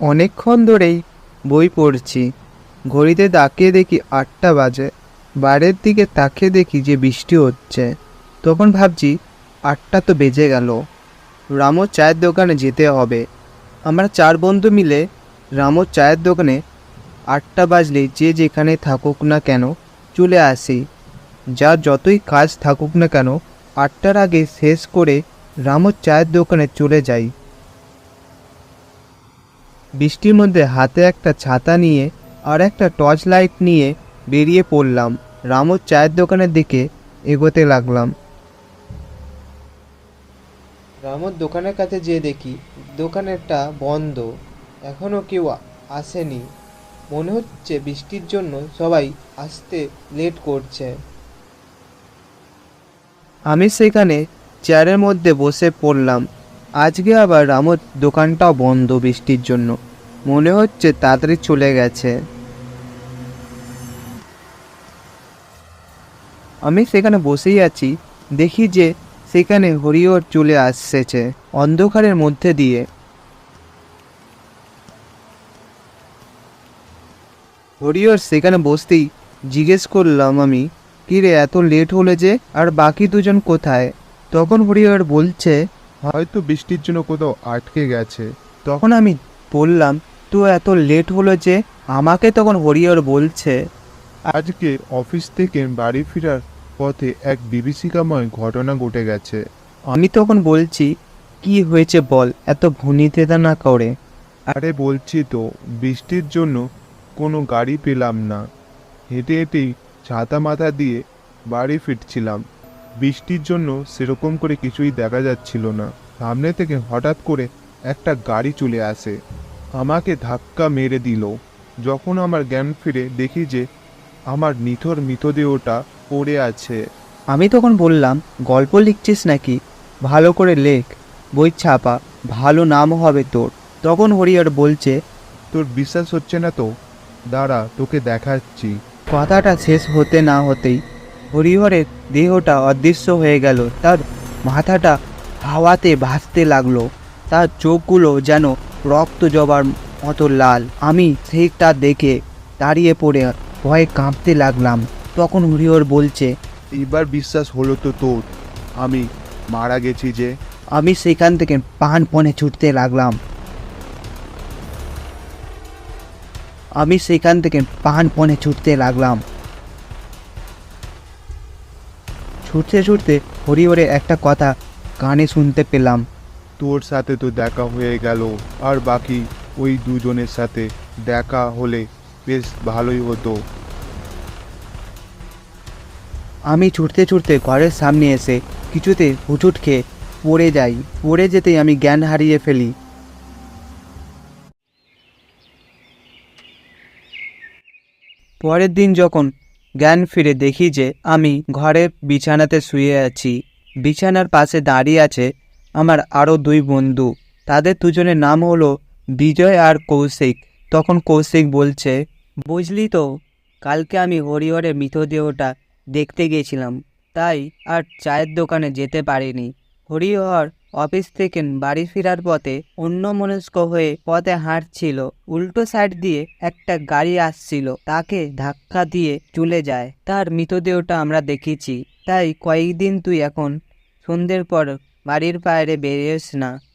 অনেকক্ষণ ধরেই বই পড়ছি। ঘড়িতে তাকিয়ে দেখি আটটা বাজে। বাইরের দিকে তাকিয়ে দেখি যে বৃষ্টি হচ্ছে। তখন ভাবছি, আটটা তো বেজে গেল। রামোর চায়ের দোকানে যেতে হবে। আমরা চার বন্ধু মিলে রামোর চায়ের দোকানে আটটা বাজলে যে যেখানে থাকুক না কেন চলে আসি, যা যতই কাজ থাকুক না কেন, আটটার আগে শেষ করে রামোর চায়ের দোকানে চলে যাই বৃষ্টির মধ্যে হাতে একটা ছাতা নিয়ে আর একটা টর্চ লাইট নিয়ে বেরিয়ে পড়লাম। রামোর চায়ের দোকানের দিকে এগোতে লাগলাম। রামোর দোকানের কাছে যেয়ে দেখি, দোকানেরটা বন্ধ। এখনও কেউ আসেনি। মনে হচ্ছে বৃষ্টির জন্য সবাই আসতে লেট করছে। আমি সেখানে চেয়ারের মধ্যে বসে পড়লাম। আজকে আবার রামোর দোকানটাও বন্ধ বৃষ্টির জন্য। মনে হচ্ছে তাড়াতাড়ি চলে গেছে। আমি সেখানে বসেই আছি। দেখি যে সেখানে হরিহর চলে আসছে অন্ধকারের মধ্যে দিয়ে। হরিহর সেখানে বসতেই জিজ্ঞেস করলাম আমি কিরে এত লেট হলে যে আর বাকি দুজন কোথায়? তখন হরিহর বলছে হয়তো বৃষ্টির জন্য কোথাও আটকে গেছে। তখন আমি বললাম তো এত লেট হলো যে? আমাকে তখন হরিহর বলছে আজকে অফিস থেকে বাড়ি ফেরার পথে এক বিভীষিকাময় ঘটনা ঘটে গেছে। আমি তখন বলছি কি হয়েছে বল এত ভুনিতে না করে? আরে বলছি তো বৃষ্টির জন্য কোনো গাড়ি পেলাম না। হেঁটে হেঁটেই ছাতা মাথা দিয়ে বাড়ি ফিরছিলাম। বৃষ্টির জন্য সেরকম করে কিছুই দেখা যাচ্ছিল না। সামনে থেকে হঠাৎ করে একটা গাড়ি চলে আসে। আমাকে ধাক্কা মেরে দিল। যখন আমার জ্ঞান ফিরে দেখি যে আমার নিথর মৃতদেহটা পড়ে আছে। আমি তখন বললাম গল্প লিখছিস নাকি? ভালো করে লেখ। বই ছাপা। ভালো নাম হবে তোর। তখন হরিহর বলছে তোর বিশ্বাস হচ্ছে না তো? দাঁড়া তোকে দেখাচ্ছি। কথাটা শেষ হতে না হতেই হরিহরের দেহটা অদৃশ্য হয়ে গেল। তার মাথাটা হাওয়াতে ভাসতে লাগল। তার চোখগুলো যেন রক্ত জবার মতো লাল। আমি সেইটা দেখে দাঁড়িয়ে পড়ে ভয়ে কাঁপতে লাগলাম। তখন হরিহর বলছে এবার বিশ্বাস হলো তো তোর। আমি মারা গেছি যে। আমি সেখান থেকে পান পনে ছুটতে লাগলাম। আমি সেখান থেকে পান পনে ছুটতে লাগলাম। ছুটতে ছুটতে হরিহরে একটা কথা কানে শুনতে পেলাম। তোর সাথে তো দেখা হয়ে গেল আর বাকি ওই দুজনের সাথে দেখা হলে বেশ ভালোই হতো। আমি ছুটতে ছুটতে ঘরের সামনে এসে কিছুতে হুচুট খেয়ে পড়ে যাই। পড়ে যেতেই আমি জ্ঞান হারিয়ে ফেলি। পরের দিন যখন জ্ঞান ফিরে দেখি যে আমি ঘরের বিছানাতে শুয়ে আছি, বিছানার পাশে দাঁড়িয়ে আছে আমার আরও দুই বন্ধু। তাদের দুজনের নাম হলো বিজয় আর কৌশিক। তখন কৌশিক বলছে, বুঝলি তো, কালকে আমি হরিহরের মৃতদেহটা দেখতে গিয়েছিলাম তাই আর চায়ের দোকানে যেতে পারিনি। হরিহর অফিস থেকে বাড়ি ফেরার পথে অন্যমনস্ক হয়ে পথে হাঁটছিল। উল্টো সাইড দিয়ে একটা গাড়ি আসছিল। তাকে ধাক্কা দিয়ে চলে যায়। তার মৃতদেহটা আমরা দেখেছি। তাই কয়েকদিন তুই এখন সন্ধ্যের পর বাড়ির বাইরে বেরিয়েস না।